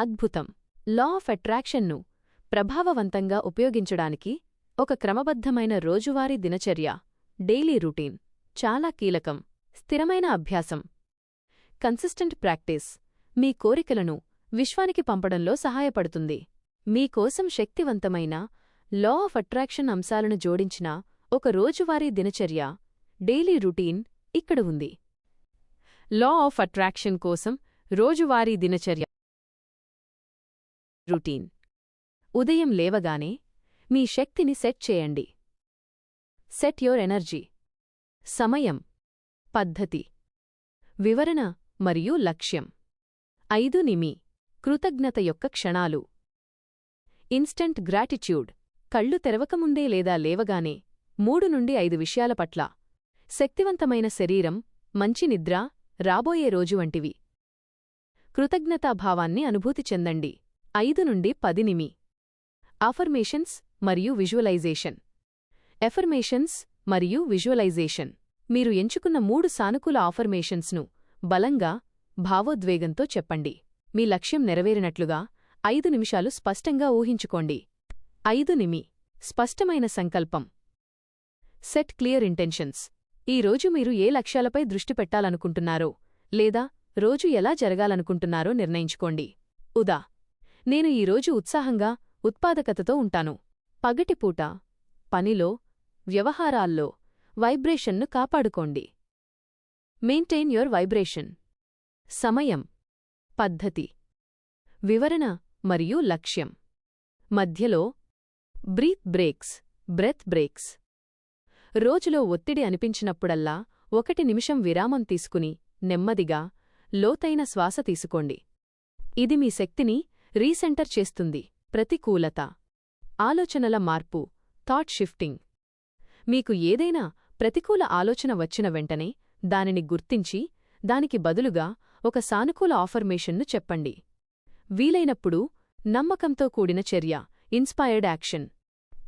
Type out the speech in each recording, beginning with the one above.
అద్భుతం. Law of అట్రాక్షన్ను ప్రభావవంతంగా ఉపయోగించడానికి ఒక క్రమబద్ధమైన రోజువారీ దినచర్య డైలీ రుటీన్ చాలా కీలకం స్థిరమైన అభ్యాసం. కన్సిస్టెంట్ ప్రాక్టీస్ మీ కోరికలను విశ్వానికి పంపడంలో సహాయపడుతుంది. మీకోసం శక్తివంతమైన లా ఆఫ్ అట్రాక్షన్ అంశాలను జోడించిన ఒక రోజువారీ దినచర్య డైలీ రుటీన్ ఇక్కడ ఉంది. లా ఆఫ్ అట్రాక్షన్ కోసం రోజువారీ దినచర్య. రుటీన్. ఉదయం లేవగానే మీ శక్తిని సెట్ చేయండి. Set your energy. సమయం. పద్ధతి. వివరణ మరియు లక్ష్యం. ఐదు నిమి. కృతజ్ఞత యొక్క క్షణాలు. Instant gratitude. కళ్ళు తెరవకముందే లేదా లేవగానే మూడు నుండి ఐదు విషయాల పట్ల. శక్తివంతమైన శరీరం మంచి నిద్ర రాబోయే రోజు వంటివి. కృతజ్ఞతాభావాన్ని అనుభూతి చెందండి. ఐదు నుండి పది నిమి. అఫర్మేషన్స్ మరియు విజువలైజేషన్ ఎఫర్మేషన్స్ మరియు విజువలైజేషన్ మీరు ఎంచుకున్న మూడు సానుకూల ఆఫర్మేషన్స్ను బలంగా భావోద్వేగంతో చెప్పండి. మీ లక్ష్యం నెరవేరినట్లుగా ఐదు నిమిషాలు స్పష్టంగా ఊహించుకోండి. ఐదు నిమి. స్పష్టమైన సంకల్పం. సెట్ క్లియర్ ఇంటెన్షన్స్ ఈ రోజు మీరు ఏ లక్ష్యాలపై దృష్టి పెట్టాలనుకుంటున్నారో లేదా రోజు ఎలా జరగాలనుకుంటున్నారో నిర్ణయించుకోండి. ఉదా. నేను ఈరోజు ఉత్సాహంగా ఉత్పాదకతతో ఉంటాను. పగటిపూట పనిలో వ్యవహారాల్లో వైబ్రేషన్ను కాపాడుకోండి. Maintain your vibration. సమయం పద్ధతి వివరణ మరియు లక్ష్యం. మధ్యలో బ్రీత్ బ్రేక్స్ బ్రెత్ బ్రేక్స్. రోజులో ఒత్తిడి అనిపించినప్పుడల్లా ఒకటి నిమిషం విరామం తీసుకుని నెమ్మదిగా లోతైన శ్వాస తీసుకోండి. ఇది మీ శక్తిని రీసెంటర్ చేస్తుంది. ప్రతికూలత. ఆలోచనల మార్పు. Thought shifting. మీకు ఏదైనా ప్రతికూల ఆలోచన వచ్చిన వెంటనే దానిని గుర్తించి దానికి బదులుగా ఒక సానుకూల ఆఫర్మేషన్ను చెప్పండి. వీలైనప్పుడు నమ్మకంతో కూడిన చర్య ఇన్స్పైర్డ్ యాక్షన్.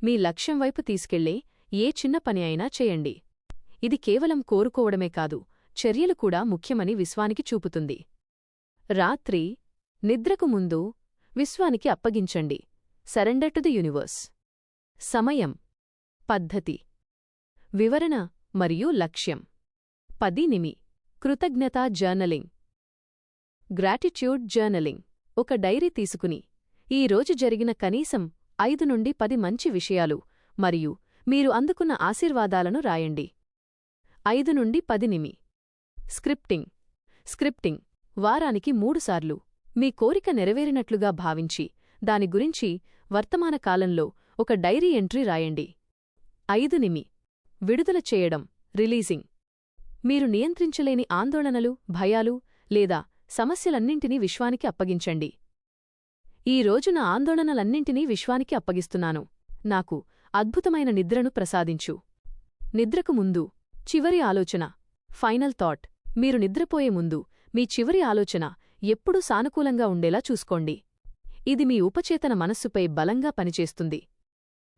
మీ లక్ష్యం వైపు తీసుకెళ్ళే ఏ చిన్న పని అయినా చేయండి. ఇది కేవలం కోరుకోవడమే కాదు చర్యలు కూడా ముఖ్యమని విశ్వానికి చూపుతుంది. రాత్రి. నిద్రకు ముందు విశ్వానికి అప్పగించండి. Surrender to the universe. సమయం. పద్ధతి. వివరణ మరియు లక్ష్యం. పది నిమి కృతజ్ఞతా జర్నలింగ్. Gratitude journaling. ఒక డైరీ తీసుకుని ఈ రోజు జరిగిన కనీసం ఐదు నుండి పది మంచి విషయాలు మరియు మీరు అందుకున్న ఆశీర్వాదాలను రాయండి. ఐదు నుండి పది నిమి స్క్రిప్టింగ్. స్క్రిప్టింగ్. వారానికి మూడుసార్లు మీ కోరిక నెరవేరినట్లుగా భావించి దాని గురించి వర్తమాన కాలంలో ఒక డైరీ ఎంట్రీ రాయండి. ఐదు నిమి. విడుదల చేయడం రిలీజింగ్. మీరు నియంత్రించలేని ఆందోళనలు భయాలు లేదా సమస్యలన్నింటినీ విశ్వానికి అప్పగించండి. ఈ రోజు నా ఆందోళనలన్నింటినీ విశ్వానికి అప్పగిస్తున్నాను. నాకు అద్భుతమైన నిద్రను ప్రసాదించు. నిద్రకు ముందు చివరి ఆలోచన ఫైనల్ థాట్. మీరు నిద్రపోయే ముందు మీ చివరి ఆలోచన ఎప్పుడూ సానుకూలంగా ఉండేలా చూసుకోండి. ఇది మీ ఉపచేతన మనస్సుపై బలంగా పనిచేస్తుంది.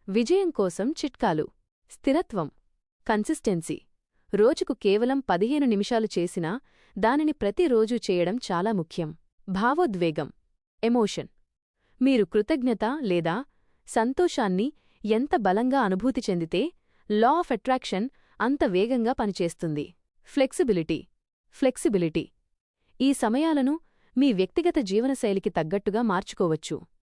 విజయం కోసం చిట్కాలు. స్థిరత్వం. కన్సిస్టెన్సీ. రోజుకు కేవలం పదిహేను నిమిషాలు చేసినా దానిని ప్రతిరోజూ చేయడం చాలా ముఖ్యం. భావోద్వేగం. ఎమోషన్. మీరు కృతజ్ఞత లేదా సంతోషాన్ని ఎంత బలంగా అనుభూతి చెందితే లా ఆఫ్ అట్రాక్షన్ అంత వేగంగా పనిచేస్తుంది. ఫ్లెక్సిబిలిటీ. ఫ్లెక్సిబిలిటీ. ఈ సమయాలను మీ వ్యక్తిగత జీవనశైలికి తగ్గట్టుగా మార్చుకోవచ్చు.